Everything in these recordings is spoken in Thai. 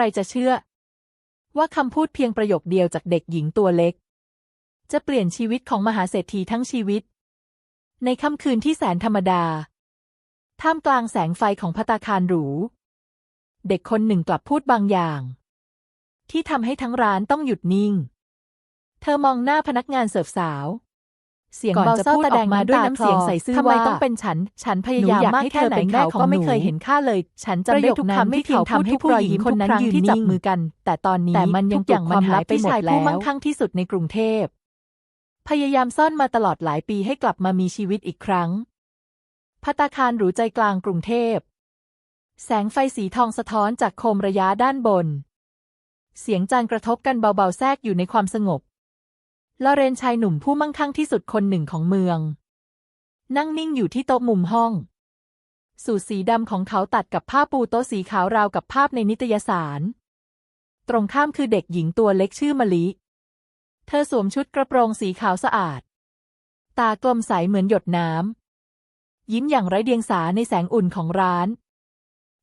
รจะเชื่อ ว่าคำพูดเพียงประโยคเดียวจากเด็กหญิงตัวเล็ก จะเปลี่ยนชีวิตของมหาเศรษฐีทั้งชีวิต ในค่ำคืนที่แสนธรรมดา ท่ามกลางแสงไฟของภัตตาคารหรู เด็กคนหนึ่งกลับพูดบางอย่าง ที่ทำให้ทั้งร้านต้องหยุดนิ่ง เธอมองหน้าพนักงานเสิร์ฟสาว เสียงก่อนเบาจะเศร้าพูดแสดงออกมามาด้วยน้ำด้วยน้ำเสีเสียยงงใส่ใส่ซื่ซื่ออว่าว่าต้องเป็นฉัน ฉันพหยานูยามอยากมากให้แค่เธอไหนเป็นเขาเขาก็ของไม่หนูเคยเห็นค่าเลย ฉันจำได้ทุกคำที่เพียงทำให้ผู้หญิงคนนั้นยืนนิ่งมือกัน แต่ตอนนี้แต่มันยังทุกอย่างปลุกมันความลัหายบไปที่หมดชายแล้วผู้ผู้มั่มั่งงคั่คั่งงที่สุดในกรุงเทพ พยายามซ่อนมาตลอดหลายปีให้กลับมามีชีวิตอีกครั้งพัตตาคารหรูใจกลางกรุงเทพ แสงไฟสีทองสะท้อนจากโคมระยะด้านบน เสียงจานกระทบกันเบาๆแทรกอยู่ในความสงบ ลอเรนชายหนุ่มผู้มั่งคั่งที่สุดคนหนึ่งของเมือง นั่งนิ่งอยู่ที่โต๊ะมุมห้อง สูทสีดำของเขาตัดกับผ้าปูโต๊ะสีขาวราวกับภาพในนิตยสาร ตรงข้ามคือเด็กหญิงตัวเล็กชื่อมะลิ เธอสวมชุดกระโปรงสีขาวสะอาด ตากลมใสเหมือนหยดน้ำ ยิ้มอย่างไร้เดียงสาในแสงอุ่นของร้าน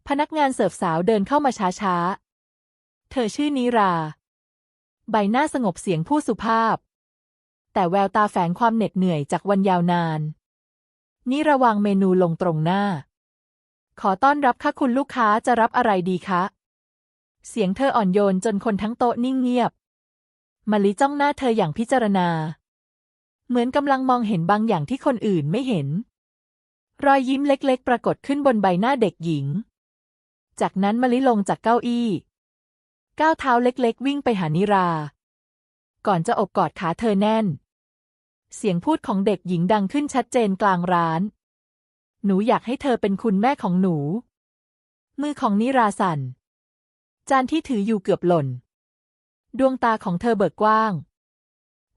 พนักงานเสิร์ฟสาวเดินเข้ามาช้าๆ เธอชื่อนิรา ใบหน้าสงบเสียงผู้สุภาพ แต่แววตาแฝงความเหน็ดเหนื่อยจากวันยาวนาน นี่ระวางเมนูลงตรงหน้า ขอต้อนรับค่ะคุณลูกค้าจะรับอะไรดีคะ เสียงเธออ่อนโยนจนคนทั้งโต๊ะนิ่งเงียบมะลิจ้องหน้าเธออย่างพิจารณา เหมือนกำลังมองเห็นบางอย่างที่คนอื่นไม่เห็น รอยยิ้มเล็กๆ ปรากฏขึ้นบนใบหน้าเด็กหญิง จากนั้นมะลิลงจากเก้าอี้ก้าวเท้าเล็กๆ วิ่งไปหานิรา ก่อนจะอบกอดขาเธอแน่น เสียงพูดของเด็กหญิงดังขึ้นชัดเจนกลางร้าน หนูอยากให้เธอเป็นคุณแม่ของหนู มือของนิราสั่นจานที่ถืออยู่เกือบหล่น ดวงตาของเธอเบิกกว้าง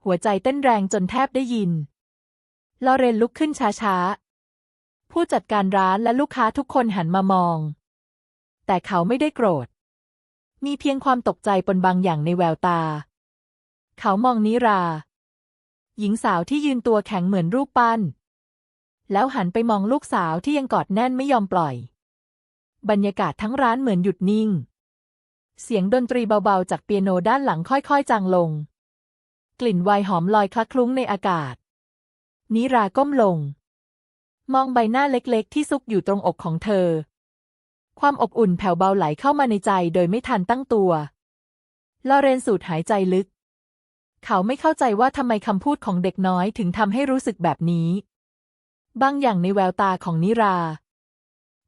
หัวใจเต้นแรงจนแทบได้ยิน ลอเรนลุกขึ้นช้าๆ ผู้จัดการร้านและลูกค้าทุกคนหันมามอง แต่เขาไม่ได้โกรธ มีเพียงความตกใจปนบางอย่างในแววตา เขามองนิรา หญิงสาวที่ยืนตัวแข็งเหมือนรูปปั้น แล้วหันไปมองลูกสาวที่ยังกอดแน่นไม่ยอมปล่อย บรรยากาศทั้งร้านเหมือนหยุดนิ่ง เสียงดนตรีเบาๆ จากเปียโนด้านหลังค่อยๆ จางลง กลิ่นไวน์หอมลอยคละคลุ้งในอากาศ นิราก้มลง มองใบหน้าเล็กๆ ที่ซุกอยู่ตรงอกของเธอ ความอบอุ่นแผ่วเบาไหลเข้ามาในใจโดยไม่ทันตั้งตัวลอเรนสูดหายใจลึก เขาไม่เข้าใจว่าทำไมคำพูดของเด็กน้อยถึงทำให้รู้สึกแบบนี้ บางอย่างในแววตาของนิรา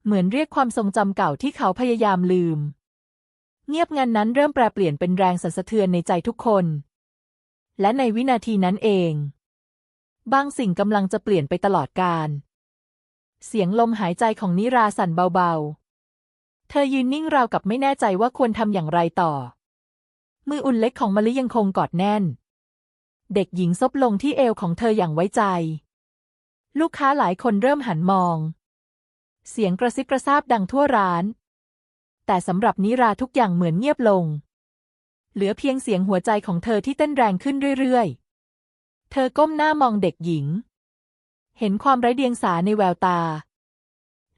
เหมือนเรียกความทรงจำเก่าที่เขาพยายามลืม เงียบงันนั้นเริ่มแปรเปลี่ยนเป็นแรงสั่นสะเทือนในใจทุกคน และในวินาทีนั้นเอง บางสิ่งกำลังจะเปลี่ยนไปตลอดกาลเสียงลมหายใจของนิราสั่นเบาๆ เธอยืนนิ่งราวกับไม่แน่ใจว่าควรทำอย่างไรต่อ มืออุ่นเล็กของมะลิยังคงกอดแน่น เด็กหญิงซบลงที่เอวของเธออย่างไว้ใจ ลูกค้าหลายคนเริ่มหันมอง เสียงกระซิบกระซาบดังทั่วร้าน แต่สำหรับนิราทุกอย่างเหมือนเงียบลง เหลือเพียงเสียงหัวใจของเธอที่เต้นแรงขึ้นเรื่อยๆ เธอก้มหน้ามองเด็กหญิง เห็นความไร้เดียงสาในแววตา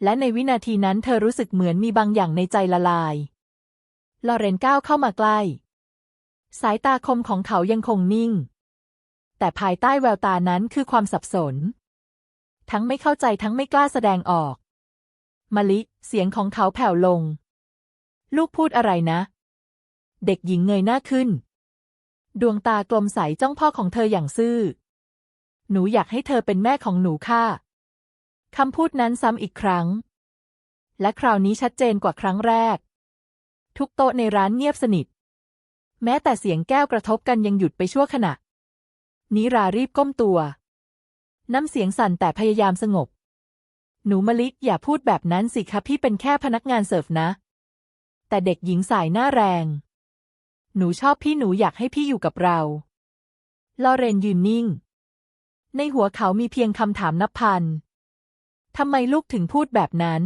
และในวินาทีนั้นเธอรู้สึกเหมือนมีบางอย่างในใจละลายลอเรนก้าวเข้ามาใกล้ สายตาคมของเขายังคงนิ่ง แต่ภายใต้แววตานั้นคือความสับสน ทั้งไม่เข้าใจทั้งไม่กล้าแสดงออกมะลิ เสียงของเขาแผ่วลง ลูกพูดอะไรนะ เด็กหญิงเงยหน้าขึ้น ดวงตากลมใสจ้องพ่อของเธออย่างซื่อ หนูอยากให้เธอเป็นแม่ของหนูค่ะคำพูดนั้นซ้ำอีกครั้ง และคราวนี้ชัดเจนกว่าครั้งแรก ทุกโต๊ะในร้านเงียบสนิท แม้แต่เสียงแก้วกระทบกันยังหยุดไปชั่วขณะ นิรารีบก้มตัว น้ำเสียงสั่นแต่พยายามสงบ หนูมะลิอย่าพูดแบบนั้นสิคะพี่เป็นแค่พนักงานเสิร์ฟนะ แต่เด็กหญิงสายหน้าแรง หนูชอบพี่หนูอยากให้พี่อยู่กับเรา ลอเรนยืนนิ่ง ในหัวเขามีเพียงคำถามนับพัน ทำไมลูกถึงพูดแบบนั้น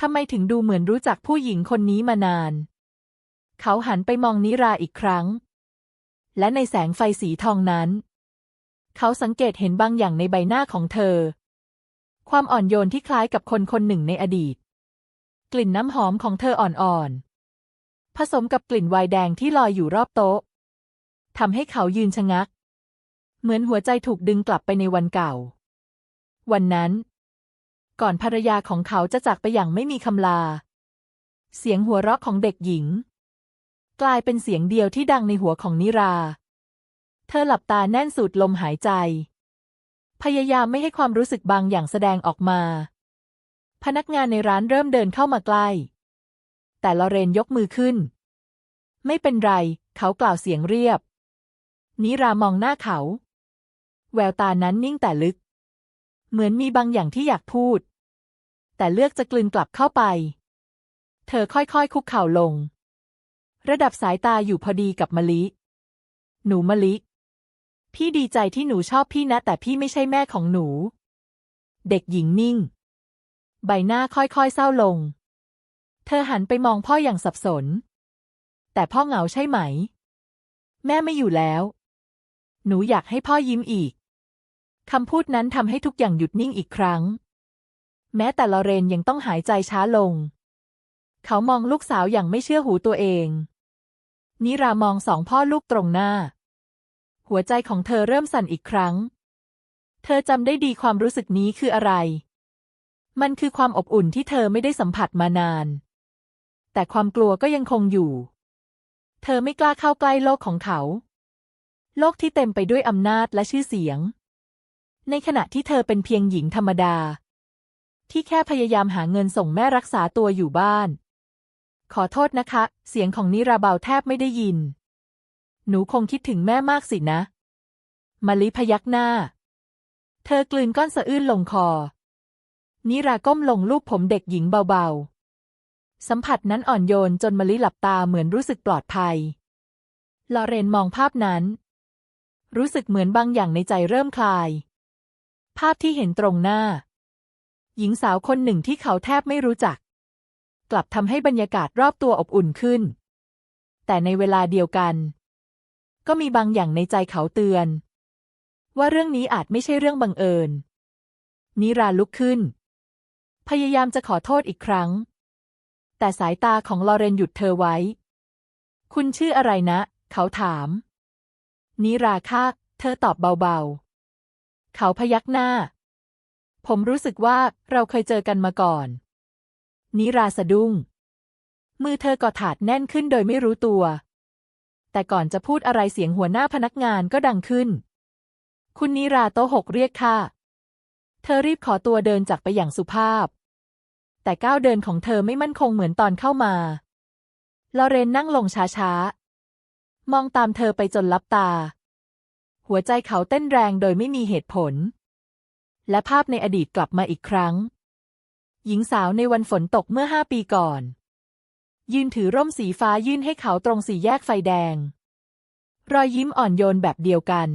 ทำไมถึงดูเหมือนรู้จักผู้หญิงคนนี้มานาน เขาหันไปมองนิราอีกครั้ง และในแสงไฟสีทองนั้น เขาสังเกตเห็นบางอย่างในใบหน้าของเธอ ความอ่อนโยนที่คล้ายกับคนคนหนึ่งในอดีต กลิ่นน้ำหอมของเธออ่อนๆ ผสมกับกลิ่นไวน์แดงที่ลอยอยู่รอบโต๊ะทำให้เขายืนชะงัก เหมือนหัวใจถูกดึงกลับไปในวันเก่า วันนั้น ก่อนภรรยาของเขาจะจากไปอย่างไม่มีคำลา เสียงหัวเราะของเด็กหญิง กลายเป็นเสียงเดียวที่ดังในหัวของนิรา เธอหลับตาแน่นสูดลมหายใจ พยายามไม่ให้ความรู้สึกบางอย่างแสดงออกมา พนักงานในร้านเริ่มเดินเข้ามาใกล้ แต่ลอเรนยกมือขึ้น ไม่เป็นไร เขากล่าวเสียงเรียบ นิรามองหน้าเขา แววตานั้นนิ่งแต่ลึก เหมือนมีบางอย่างที่อยากพูด แต่เลือกจะกลืนกลับเข้าไป เธอค่อยๆ คุกเข่าลง ระดับสายตาอยู่พอดีกับมะลิ หนูมะลิ พี่ดีใจที่หนูชอบพี่นะ แต่พี่ไม่ใช่แม่ของหนู เด็กหญิงนิ่ง ใบหน้าค่อยๆเศร้าลง เธอหันไปมองพ่ออย่างสับสน แต่พ่อเหงาใช่ไหม แม่ไม่อยู่แล้ว หนูอยากให้พ่อยิ้มอีกคำพูดนั้นทำให้ทุกอย่างหยุดนิ่งอีกครั้ง แม้แต่ลอเรนยังต้องหายใจช้าลง เขามองลูกสาวอย่างไม่เชื่อหูตัวเอง นิรามองสองพ่อลูกตรงหน้า หัวใจของเธอเริ่มสั่นอีกครั้ง เธอจำได้ดีความรู้สึกนี้คืออะไร มันคือความอบอุ่นที่เธอไม่ได้สัมผัสมานาน แต่ความกลัวก็ยังคงอยู่ เธอไม่กล้าเข้าใกล้โลกของเขา โลกที่เต็มไปด้วยอำนาจและชื่อเสียง ในขณะที่เธอเป็นเพียงหญิงธรรมดา ที่แค่พยายามหาเงินส่งแม่รักษาตัวอยู่บ้าน ขอโทษนะคะ เสียงของนิราเบาแทบไม่ได้ยิน หนูคงคิดถึงแม่มากสินะมะลิพยักหน้า เธอกลืนก้อนสะอื้นลงคอ นิราก้มลงลูบผมเด็กหญิงเบาๆ สัมผัสนั้นอ่อนโยนจนมะลิหลับตาเหมือนรู้สึกปลอดภัย ลอเรนมองภาพนั้น รู้สึกเหมือนบางอย่างในใจเริ่มคลาย ภาพที่เห็นตรงหน้า หญิงสาวคนหนึ่งที่เขาแทบไม่รู้จัก กลับทำให้บรรยากาศรอบตัวอบอุ่นขึ้น แต่ในเวลาเดียวกัน ก็มีบางอย่างในใจเขาเตือน ว่าเรื่องนี้อาจไม่ใช่เรื่องบังเอิญ นิราลุกขึ้น พยายามจะขอโทษอีกครั้ง แต่สายตาของลอเรนหยุดเธอไว้ คุณชื่ออะไรนะ เขาถาม นิราค่ะเธอตอบเบาๆ เขาพยักหน้า ผมรู้สึกว่าเราเคยเจอกันมาก่อน นิราสะดุ้ง มือเธอกอดถาดแน่นขึ้นโดยไม่รู้ตัว แต่ก่อนจะพูดอะไรเสียงหัวหน้าพนักงานก็ดังขึ้น คุณนิราโตหกเรียกค่ะ เธอรีบขอตัวเดินจากไปอย่างสุภาพ แต่ก้าวเดินของเธอไม่มั่นคงเหมือนตอนเข้ามา ลอเรนนั่งลงช้าๆ มองตามเธอไปจนลับตา หัวใจเขาเต้นแรงโดยไม่มีเหตุผลและภาพในอดีตกลับมาอีกครั้ง หญิงสาวในวันฝนตกเมื่อห้าปีก่อน ยืนถือร่มสีฟ้ายื่นให้เขาตรงสี่แยกไฟแดง รอยยิ้มอ่อนโยนแบบเดียวกัน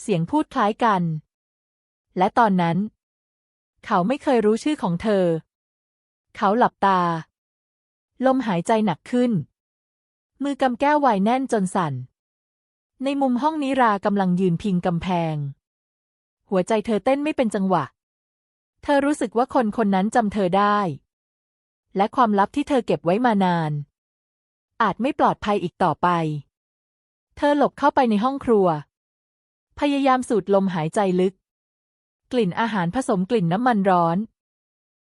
เสียงพูดคล้ายกัน และตอนนั้น เขาไม่เคยรู้ชื่อของเธอ เขาหลับตา ลมหายใจหนักขึ้น มือกำแก้วไวน์แน่นจนสั่น ในมุมห้องนิรากำลังยืนพิงกำแพง หัวใจเธอเต้นไม่เป็นจังหวะ เธอรู้สึกว่าคนคนนั้นจำเธอได้ และความลับที่เธอเก็บไว้มานาน อาจไม่ปลอดภัยอีกต่อไป เธอหลบเข้าไปในห้องครัว พยายามสูดลมหายใจลึก กลิ่นอาหารผสมกลิ่นน้ำมันร้อน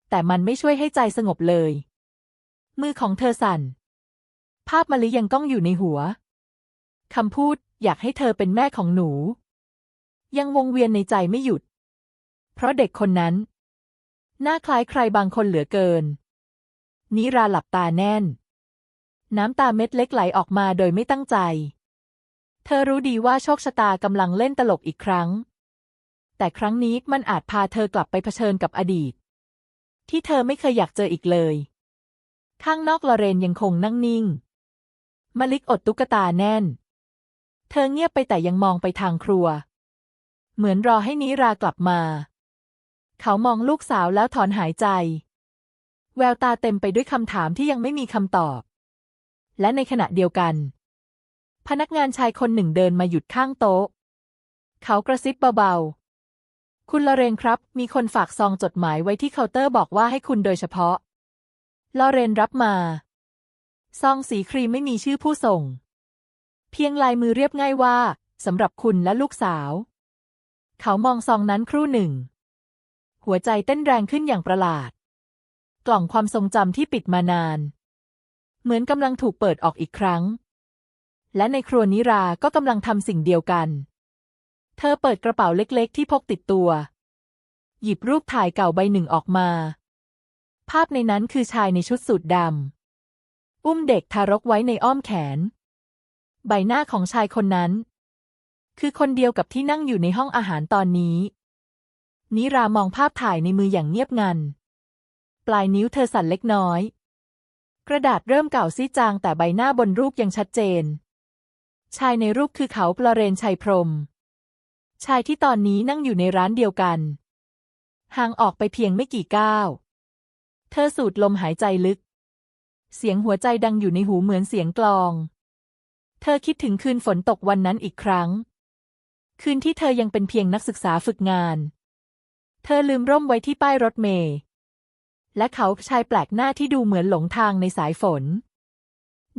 แต่มันไม่ช่วยให้ใจสงบเลย มือของเธอสั่น ภาพมะลิยังก้องอยู่ในหัวคำพูดอยากให้เธอเป็นแม่ของหนู ยังวงเวียนในใจไม่หยุด เพราะเด็กคนนั้น หน้าคล้ายใครบางคนเหลือเกิน นิราหลับตาแน่น น้ำตาเม็ดเล็กไหลออกมาโดยไม่ตั้งใจ เธอรู้ดีว่าโชคชะตากำลังเล่นตลกอีกครั้ง แต่ครั้งนี้มันอาจพาเธอกลับไปเผชิญกับอดีต ที่เธอไม่เคยอยากเจออีกเลย ข้างนอกลอเรนยังคงนั่งนิ่ง มลิกอดตุ๊กตาแน่น เธอเงียบไปแต่ยังมองไปทางครัว เหมือนรอให้นิรากลับมา เขามองลูกสาวแล้วถอนหายใจ แววตาเต็มไปด้วยคำถามที่ยังไม่มีคำตอบ และในขณะเดียวกัน พนักงานชายคนหนึ่งเดินมาหยุดข้างโต๊ะ เขากระซิบเบาๆ คุณลอเรนครับ มีคนฝากซองจดหมายไว้ที่เคาน์เตอร์บอกว่าให้คุณโดยเฉพาะ ลอเรนรับมา ซองสีครีมไม่มีชื่อผู้ส่ง เพียงลายมือเรียบง่ายว่าสำหรับคุณและลูกสาว เขามองซองนั้นครู่หนึ่ง หัวใจเต้นแรงขึ้นอย่างประหลาด กล่องความทรงจำที่ปิดมานาน เหมือนกำลังถูกเปิดออกอีกครั้ง และในครัวนิราก็กำลังทำสิ่งเดียวกัน เธอเปิดกระเป๋าเล็กๆ ที่พกติดตัว หยิบรูปถ่ายเก่าใบหนึ่งออกมา ภาพในนั้นคือชายในชุดสูทดำอุ้มเด็กทารกไว้ในอ้อมแขน ใบหน้าของชายคนนั้น คือคนเดียวกับที่นั่งอยู่ในห้องอาหารตอนนี้ นิรามองภาพถ่ายในมืออย่างเงียบงัน ปลายนิ้วเธอสั่นเล็กน้อย กระดาษเริ่มเก่าซีจางแต่ใบหน้าบนรูปยังชัดเจน ชายในรูปคือเขาประเรนชัยพรม ชายที่ตอนนี้นั่งอยู่ในร้านเดียวกัน ห่างออกไปเพียงไม่กี่ก้าว เธอสูดลมหายใจลึก เสียงหัวใจดังอยู่ในหูเหมือนเสียงกลอง เธอคิดถึงคืนฝนตกวันนั้นอีกครั้ง คืนที่เธอยังเป็นเพียงนักศึกษาฝึกงาน เธอลืมร่มไว้ที่ป้ายรถเมล์และเขาชายแปลกหน้าที่ดูเหมือนหลงทางในสายฝน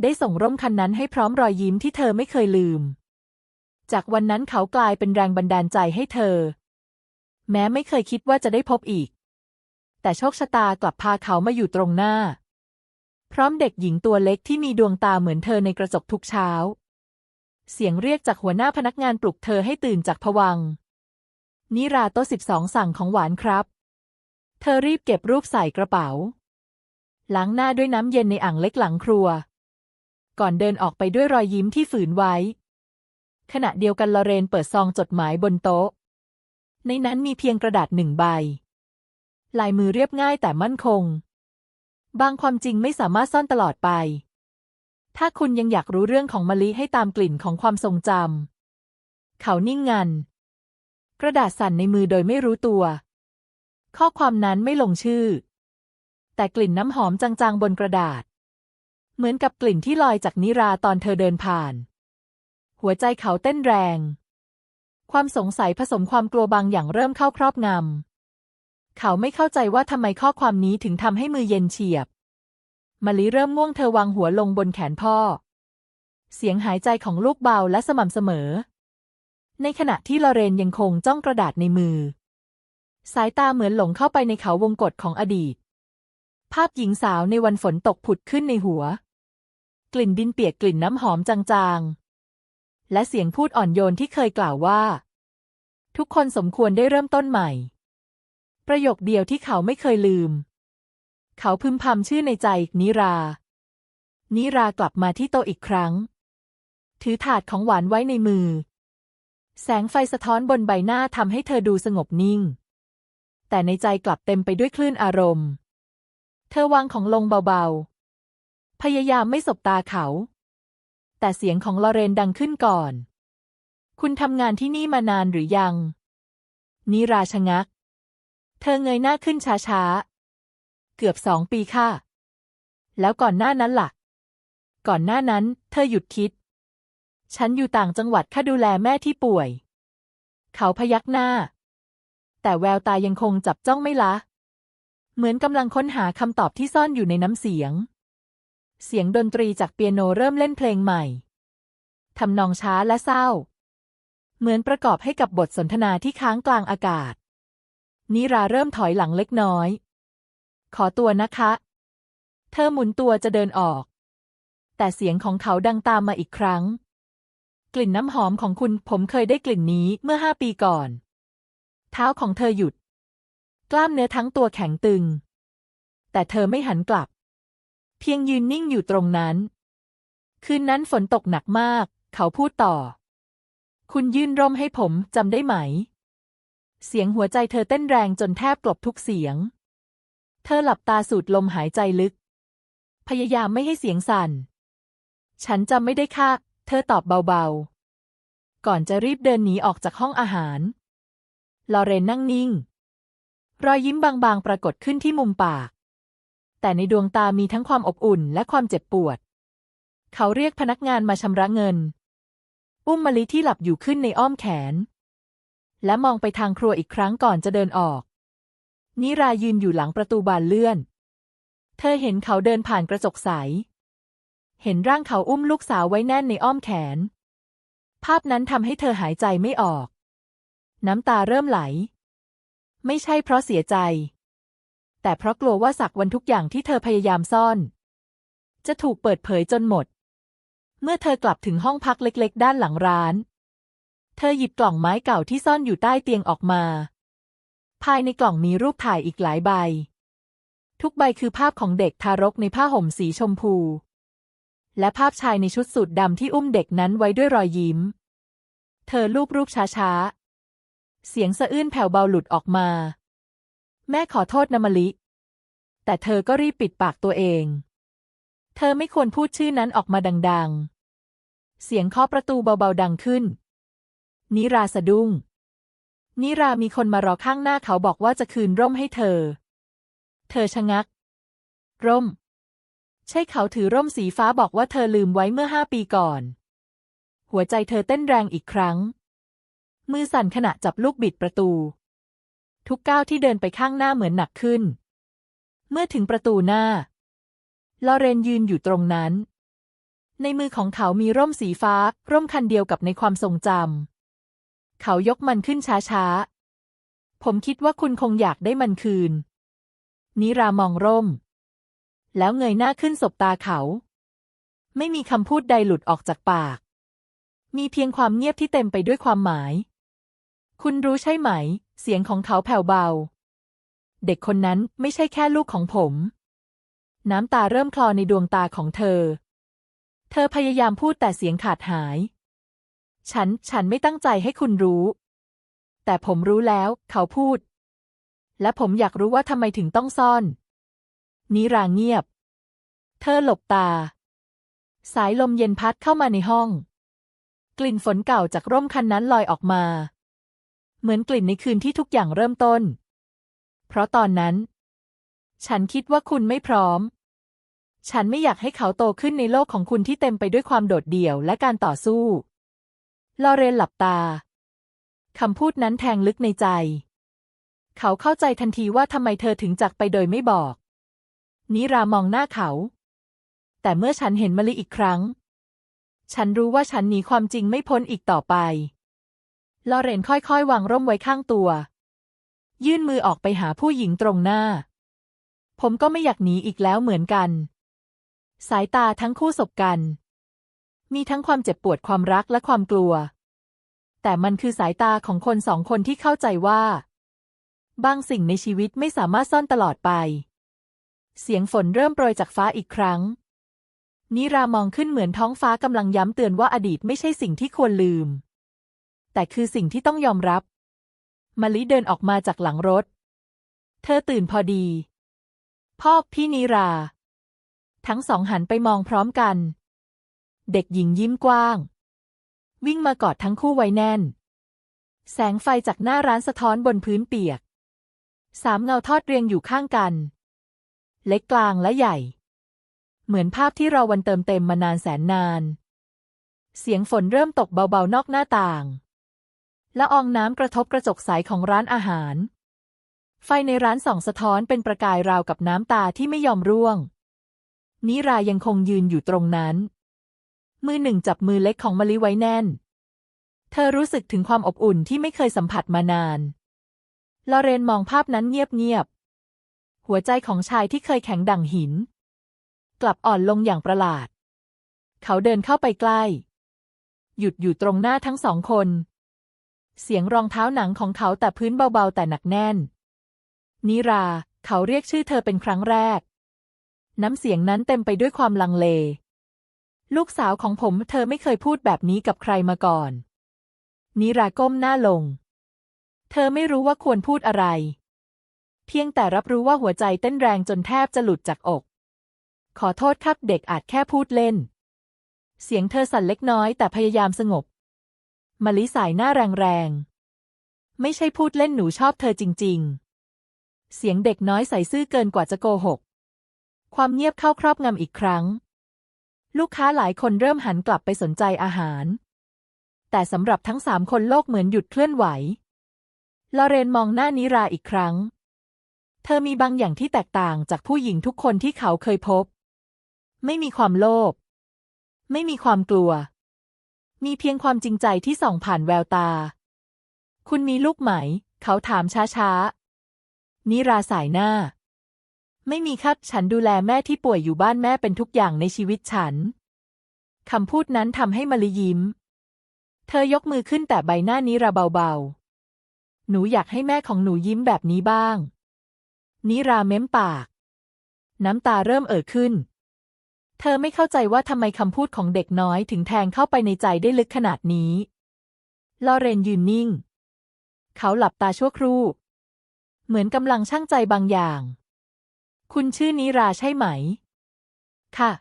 ได้ส่งร่มคันนั้นให้พร้อมรอยยิ้มที่เธอไม่เคยลืม จากวันนั้นเขากลายเป็นแรงบันดาลใจให้เธอ แม้ไม่เคยคิดว่าจะได้พบอีก แต่โชคชะตากลับพาเขามาอยู่ตรงหน้า พร้อมเด็กหญิงตัวเล็กที่มีดวงตาเหมือนเธอในกระจกทุกเช้า เสียงเรียกจากหัวหน้าพนักงานปลุกเธอให้ตื่นจากผวัง นิราโตสิบสองสั่งของหวานครับ เธอรีบเก็บรูปใส่กระเป๋า ล้างหน้าด้วยน้ำเย็นในอ่างเล็กหลังครัว ก่อนเดินออกไปด้วยรอยยิ้มที่ฝืนไว้ ขณะเดียวกันลอเรนเปิดซองจดหมายบนโต๊ะ ในนั้นมีเพียงกระดาษหนึ่งใบ ลายมือเรียบง่ายแต่มั่นคง บางความจริงไม่สามารถซ่อนตลอดไป ถ้าคุณยังอยากรู้เรื่องของมะลิให้ตามกลิ่นของความทรงจำเขานิ่งงัน กระดาษสั่นในมือโดยไม่รู้ตัว ข้อความนั้นไม่ลงชื่อ แต่กลิ่นน้ำหอมจางๆบนกระดาษ เหมือนกับกลิ่นที่ลอยจากนิราตอนเธอเดินผ่าน หัวใจเขาเต้นแรง ความสงสัยผสมความกลัวบางอย่างเริ่มเข้าครอบงำ เขาไม่เข้าใจว่าทำไมข้อความนี้ถึงทำให้มือเย็นเฉียบมะลิเริ่มง่วงเธอวางหัวลงบนแขนพ่อ เสียงหายใจของลูกเบาและสม่ำเสมอ ในขณะที่ลอเรนยังคงจ้องกระดาษในมือ สายตาเหมือนหลงเข้าไปในเขาวงกฏของอดีต ภาพหญิงสาวในวันฝนตกผุดขึ้นในหัว กลิ่นดินเปียกกลิ่นน้ำหอมจางๆ และเสียงพูดอ่อนโยนที่เคยกล่าวว่า ทุกคนสมควรได้เริ่มต้นใหม่ ประโยคเดียวที่เขาไม่เคยลืม เขาพึมพำชื่อในใจนิรา นิรากลับมาที่โต๊ะอีกครั้ง ถือถาดของหวานไว้ในมือ แสงไฟสะท้อนบนใบหน้าทำให้เธอดูสงบนิ่ง แต่ในใจกลับเต็มไปด้วยคลื่นอารมณ์ เธอวางของลงเบาๆ พยายามไม่สบตาเขา แต่เสียงของลอเรนดังขึ้นก่อน คุณทำงานที่นี่มานานหรือยัง นิราชงัก เธอเงยหน้าขึ้นช้าๆ เกือบสองปีค่ะ แล้วก่อนหน้านั้นล่ะ ก่อนหน้านั้น เธอหยุดคิด ฉันอยู่ต่างจังหวัดค่าดูแลแม่ที่ป่วย เขาพยักหน้า แต่แววตายังคงจับจ้องไม่ละ เหมือนกำลังค้นหาคำตอบที่ซ่อนอยู่ในน้ำเสียง เสียงดนตรีจากเปียโนเริ่มเล่นเพลงใหม่ทำนองช้าและเศร้า เหมือนประกอบให้กับบทสนทนาที่ค้างกลางอากาศ นิราเริ่มถอยหลังเล็กน้อย ขอตัวนะคะ เธอหมุนตัวจะเดินออก แต่เสียงของเขาดังตามมาอีกครั้ง กลิ่นน้ำหอมของคุณผมเคยได้กลิ่นนี้เมื่อห้าปีก่อน เท้าของเธอหยุด กล้ามเนื้อทั้งตัวแข็งตึง แต่เธอไม่หันกลับ เพียงยืนนิ่งอยู่ตรงนั้น คืนนั้นฝนตกหนักมาก เขาพูดต่อ คุณยื่นร่มให้ผมจำได้ไหม เสียงหัวใจเธอเต้นแรงจนแทบกลบทุกเสียง เธอหลับตาสูดลมหายใจลึก พยายามไม่ให้เสียงสั่น ฉันจำไม่ได้ค่ะ เธอตอบเบาๆ ก่อนจะรีบเดินหนีออกจากห้องอาหาร ลอเรนนั่งนิ่ง รอยยิ้มบางๆ ปรากฏขึ้นที่มุมปาก แต่ในดวงตามีทั้งความอบอุ่นและความเจ็บปวด เขาเรียกพนักงานมาชำระเงิน อุ้มมะลิที่หลับอยู่ขึ้นในอ้อมแขน และมองไปทางครัวอีกครั้งก่อนจะเดินออก นิรายืนอยู่หลังประตูบานเลื่อน เธอเห็นเขาเดินผ่านกระจกใส เห็นร่างเขาอุ้มลูกสาวไว้แน่นในอ้อมแขน ภาพนั้นทำให้เธอหายใจไม่ออก น้ำตาเริ่มไหล ไม่ใช่เพราะเสียใจ แต่เพราะกลัวว่าสักวันทุกอย่างที่เธอพยายามซ่อน จะถูกเปิดเผยจนหมด เมื่อเธอกลับถึงห้องพักเล็ก ๆ ด้านหลังร้าน เธอหยิบกล่องไม้เก่าที่ซ่อนอยู่ใต้เตียงออกมา ภายในกล่องมีรูปถ่ายอีกหลายใบ ทุกใบคือภาพของเด็กทารกในผ้าห่มสีชมพู และภาพชายในชุดสูทดำที่อุ้มเด็กนั้นไว้ด้วยรอยยิ้ม เธอลูบรูปช้าๆ เสียงสะอื้นแผ่วเบาหลุดออกมา แม่ขอโทษนะมะลิ แต่เธอก็รีบปิดปากตัวเอง เธอไม่ควรพูดชื่อนั้นออกมาดังๆ เสียงเคาะประตูเบาๆดังขึ้น นิราสะดุ้ง นิรามีคนมารอข้างหน้าเขาบอกว่าจะคืนร่มให้เธอ เธอชะงัก ร่ม ใช่เขาถือร่มสีฟ้าบอกว่าเธอลืมไว้เมื่อห้าปีก่อน หัวใจเธอเต้นแรงอีกครั้ง มือสั่นขณะจับลูกบิดประตู ทุกก้าวที่เดินไปข้างหน้าเหมือนหนักขึ้น เมื่อถึงประตูหน้า ลอเรนยืนอยู่ตรงนั้น ในมือของเขามีร่มสีฟ้า ร่มคันเดียวกับในความทรงจำเขายกมันขึ้นช้าๆผมคิดว่าคุณคงอยากได้มันคืน นิรามองร่ม แล้วเงยหน้าขึ้นสบตาเขา ไม่มีคำพูดใดหลุดออกจากปาก มีเพียงความเงียบที่เต็มไปด้วยความหมาย คุณรู้ใช่ไหม เสียงของเขาแผ่วเบา เด็กคนนั้นไม่ใช่แค่ลูกของผม น้ำตาเริ่มคลอในดวงตาของเธอ เธอพยายามพูดแต่เสียงขาดหาย ฉัน ฉันไม่ตั้งใจให้คุณรู้ แต่ผมรู้แล้ว เขาพูด และผมอยากรู้ว่าทำไมถึงต้องซ่อน นิราเงียบ เธอหลบตา สายลมเย็นพัดเข้ามาในห้อง กลิ่นฝนเก่าจากร่มคันนั้นลอยออกมา เหมือนกลิ่นในคืนที่ทุกอย่างเริ่มต้น เพราะตอนนั้น ฉันคิดว่าคุณไม่พร้อม ฉันไม่อยากให้เขาโตขึ้นในโลกของคุณที่เต็มไปด้วยความโดดเดี่ยวและการต่อสู้ ลอเรนหลับตาคำพูดนั้นแทงลึกในใจ เขาเข้าใจทันทีว่าทำไมเธอถึงจากไปโดยไม่บอก นิรามองหน้าเขา แต่เมื่อฉันเห็นมะลิอีกครั้ง ฉันรู้ว่าฉันหนีความจริงไม่พ้นอีกต่อไป ลอเรนค่อยๆ วางร่มไว้ข้างตัว ยื่นมือออกไปหาผู้หญิงตรงหน้า ผมก็ไม่อยากหนีอีกแล้วเหมือนกัน สายตาทั้งคู่สบกัน มีทั้งความเจ็บปวดความรักและความกลัว แต่มันคือสายตาของคนสองคนที่เข้าใจว่า บางสิ่งในชีวิตไม่สามารถซ่อนตลอดไป เสียงฝนเริ่มโปรยจากฟ้าอีกครั้ง นิรามองขึ้นเหมือนท้องฟ้ากำลังย้ำเตือนว่าอดีตไม่ใช่สิ่งที่ควรลืม แต่คือสิ่งที่ต้องยอมรับมะลิเดินออกมาจากหลังรถ เธอตื่นพอดี พ่อพี่นิรา ทั้งสองหันไปมองพร้อมกัน เด็กหญิงยิ้มกว้าง วิ่งมากอดทั้งคู่ไว้แน่น แสงไฟจากหน้าร้านสะท้อนบนพื้นเปียก สามเงาทอดเรียงอยู่ข้างกัน เล็กกลางและใหญ่ เหมือนภาพที่เราวันเติมเต็มมานานแสนนาน เสียงฝนเริ่มตกเบาๆนอกหน้าต่างและอองน้ำกระทบกระจกใสของร้านอาหาร ไฟในร้านส่องสะท้อนเป็นประกายราวกับน้ำตาที่ไม่ยอมร่วง นิรายังคงยืนอยู่ตรงนั้น มือหนึ่งจับมือเล็กของมะลิไว้แน่น เธอรู้สึกถึงความอบอุ่นที่ไม่เคยสัมผัสมานาน ลอเรนมองภาพนั้นเงียบ หัวใจของชายที่เคยแข็งดั่งหิน กลับอ่อนลงอย่างประหลาด เขาเดินเข้าไปใกล้ หยุดอยู่ตรงหน้าทั้งสองคน เสียงรองเท้าหนังของเขาแต่พื้นเบาๆแต่หนักแน่น นิรา เขาเรียกชื่อเธอเป็นครั้งแรก น้ำเสียงนั้นเต็มไปด้วยความลังเล ลูกสาวของผมเธอไม่เคยพูดแบบนี้กับใครมาก่อน นิราก้มหน้าลง เธอไม่รู้ว่าควรพูดอะไร เพียงแต่รับรู้ว่าหัวใจเต้นแรงจนแทบจะหลุดจากอก ขอโทษครับเด็กอาจแค่พูดเล่น เสียงเธอสั่นเล็กน้อยแต่พยายามสงบมะลิสายหน้าแรงๆ ไม่ใช่พูดเล่นหนูชอบเธอจริง ๆ เสียงเด็กน้อยใส่ซื่อเกินกว่าจะโกหก ความเงียบเข้าครอบงำอีกครั้ง ลูกค้าหลายคนเริ่มหันกลับไปสนใจอาหาร แต่สำหรับทั้งสามคนโลกเหมือนหยุดเคลื่อนไหว ลอเรนมองหน้านิราอีกครั้ง เธอมีบางอย่างที่แตกต่างจากผู้หญิงทุกคนที่เขาเคยพบ ไม่มีความโลภ ไม่มีความกลัว มีเพียงความจริงใจที่ส่องผ่านแววตา คุณมีลูกไหม เขาถามช้าๆ นิราสายหน้า ไม่มีครับ ฉันดูแลแม่ที่ป่วยอยู่บ้านแม่เป็นทุกอย่างในชีวิตฉัน คำพูดนั้นทำให้มลิยิ้ม เธอยกมือขึ้นแต่ใบหน้านิราเบาๆ หนูอยากให้แม่ของหนูยิ้มแบบนี้บ้าง นิราเม้มปาก น้ำตาเริ่มเอ่อขึ้น เธอไม่เข้าใจว่าทำไมคำพูดของเด็กน้อยถึงแทงเข้าไปในใจได้ลึกขนาดนี้ ลอเรนยืนนิ่ง เขาหลับตาชั่วครู่ เหมือนกำลังชั่งใจบางอย่าง คุณชื่อนิราใช่ไหม ค่ะ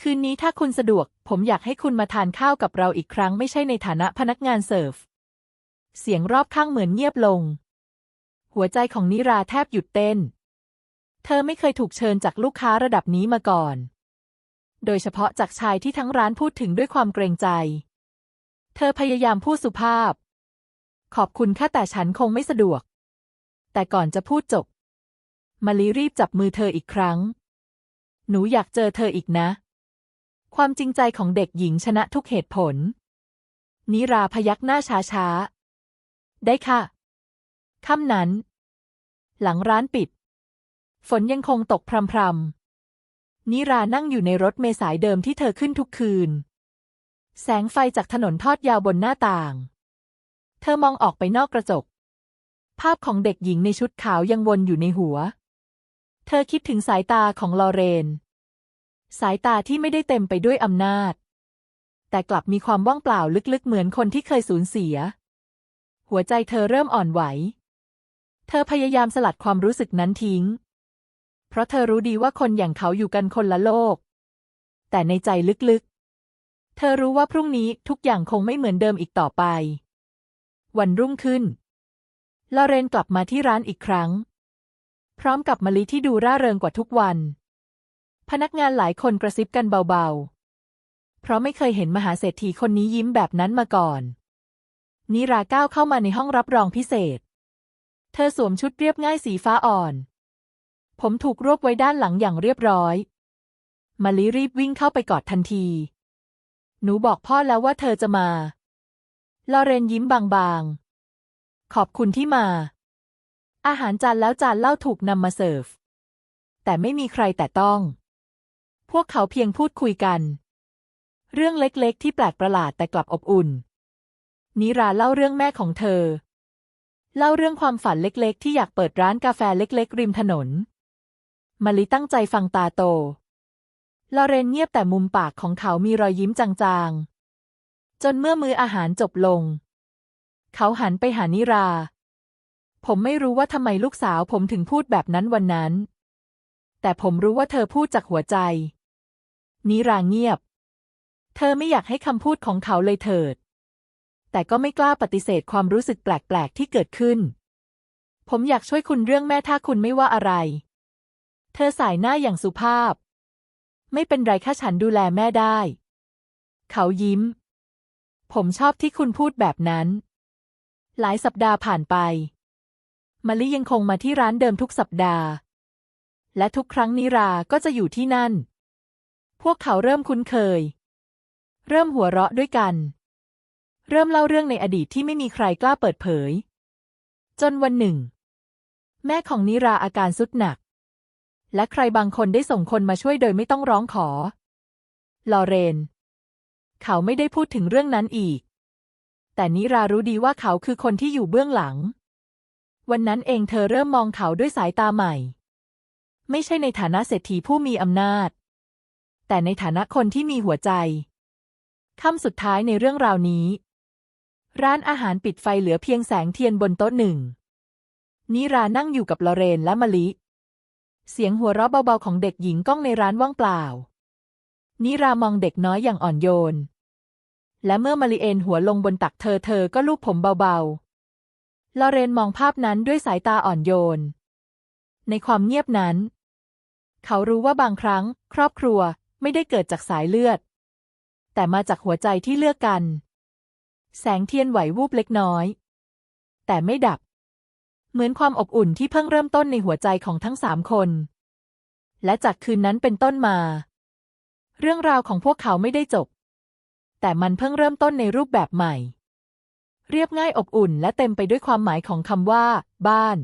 คืนนี้ถ้าคุณสะดวก ผมอยากให้คุณมาทานข้าวกับเราอีกครั้งไม่ใช่ในฐานะพนักงานเสิร์ฟ เสียงรอบข้างเหมือนเงียบลง หัวใจของนิราแทบหยุดเต้น เธอไม่เคยถูกเชิญจากลูกค้าระดับนี้มาก่อน โดยเฉพาะจากชายที่ทั้งร้านพูดถึงด้วยความเกรงใจ เธอพยายามพูดสุภาพ ขอบคุณค่ะแต่ฉันคงไม่สะดวก แต่ก่อนจะพูดจบ มาลีรีบจับมือเธออีกครั้ง หนูอยากเจอเธออีกนะ ความจริงใจของเด็กหญิงชนะทุกเหตุผล นิราพยักหน้าช้าๆ ได้ค่ะ ค่ำนั้น หลังร้านปิด ฝนยังคงตกพรำๆนิรานั่งอยู่ในรถเมสายเดิมที่เธอขึ้นทุกคืน แสงไฟจากถนนทอดยาวบนหน้าต่าง เธอมองออกไปนอกกระจก ภาพของเด็กหญิงในชุดขาวยังวนอยู่ในหัว เธอคิดถึงสายตาของลอเรน สายตาที่ไม่ได้เต็มไปด้วยอำนาจ แต่กลับมีความว่างเปล่าลึกๆเหมือนคนที่เคยสูญเสียหัวใจเธอเริ่มอ่อนไหว เธอพยายามสลัดความรู้สึกนั้นทิ้ง เพราะเธอรู้ดีว่าคนอย่างเขาอยู่กันคนละโลก แต่ในใจลึกๆ เธอรู้ว่าพรุ่งนี้ทุกอย่างคงไม่เหมือนเดิมอีกต่อไป วันรุ่งขึ้น ลอเรนกลับมาที่ร้านอีกครั้ง พร้อมกับมะลิที่ดูร่าเริงกว่าทุกวัน พนักงานหลายคนกระซิบกันเบาๆ เพราะไม่เคยเห็นมหาเศรษฐีคนนี้ยิ้มแบบนั้นมาก่อน นิราก้าวเข้ามาในห้องรับรองพิเศษ เธอสวมชุดเรียบง่ายสีฟ้าอ่อน ผมถูกรวบไว้ด้านหลังอย่างเรียบร้อยมะลิรีบวิ่งเข้าไปกอดทันที หนูบอกพ่อแล้วว่าเธอจะมา ลอเรนยิ้มบางๆ ขอบคุณที่มา อาหารจานแล้วจานเล่าถูกนำมาเสิร์ฟ แต่ไม่มีใครแต่ต้อง พวกเขาเพียงพูดคุยกัน เรื่องเล็กๆ ที่แปลกประหลาดแต่กลับอบอุ่น นิราเล่าเรื่องแม่ของเธอ เล่าเรื่องความฝันเล็กๆ ที่อยากเปิดร้านกาแฟเล็กๆ ริมถนนมะลิตั้งใจฟังตาโต ลอเรนเงียบแต่มุมปากของเขามีรอยยิ้มจางๆ จนเมื่อมืออาหารจบลง เขาหันไปหานิรา ผมไม่รู้ว่าทำไมลูกสาวผมถึงพูดแบบนั้นวันนั้น แต่ผมรู้ว่าเธอพูดจากหัวใจ นิราเงียบ เธอไม่อยากให้คำพูดของเขาเลยเถิด แต่ก็ไม่กล้าปฏิเสธความรู้สึกแปลกๆที่เกิดขึ้น ผมอยากช่วยคุณเรื่องแม่ถ้าคุณไม่ว่าอะไร เธอสายหน้าอย่างสุภาพ ไม่เป็นไรค่ะฉันดูแลแม่ได้ เขายิ้ม ผมชอบที่คุณพูดแบบนั้น หลายสัปดาห์ผ่านไปมะลิยังคงมาที่ร้านเดิมทุกสัปดาห์ และทุกครั้งนิราก็จะอยู่ที่นั่น พวกเขาเริ่มคุ้นเคย เริ่มหัวเราะด้วยกัน เริ่มเล่าเรื่องในอดีตที่ไม่มีใครกล้าเปิดเผย จนวันหนึ่ง แม่ของนิราอาการสุดหนัก และใครบางคนได้ส่งคนมาช่วยโดยไม่ต้องร้องขอ ลอเรน เขาไม่ได้พูดถึงเรื่องนั้นอีก แต่นิรารู้ดีว่าเขาคือคนที่อยู่เบื้องหลัง วันนั้นเองเธอเริ่มมองเขาด้วยสายตาใหม่ ไม่ใช่ในฐานะเศรษฐีผู้มีอำนาจ แต่ในฐานะคนที่มีหัวใจค่ำสุดท้ายในเรื่องราวนี้ ร้านอาหารปิดไฟเหลือเพียงแสงเทียนบนโต๊ะหนึ่ง นิรานั่งอยู่กับลอเรนและมะลิ เสียงหัวเราะเบาๆของเด็กหญิงก้องในร้านว่างเปล่า นิรามองเด็กน้อยอย่างอ่อนโยน และเมื่อมาริเอนหัวลงบนตักเธอเธอก็ลูบผมเบาๆ ลอเรนมองภาพนั้นด้วยสายตาอ่อนโยน ในความเงียบนั้น เขารู้ว่าบางครั้ง ครอบครัวไม่ได้เกิดจากสายเลือด แต่มาจากหัวใจที่เลือกกัน แสงเทียนไหววูบเล็กน้อย แต่ไม่ดับ เหมือนความอบอุ่นที่เพิ่งเริ่มต้นในหัวใจของทั้งสามคน และจากคืนนั้นเป็นต้นมา เรื่องราวของพวกเขาไม่ได้จบ แต่มันเพิ่งเริ่มต้นในรูปแบบใหม่ เรียบง่ายอบอุ่นและเต็มไปด้วยความหมายของคำว่า บ้าน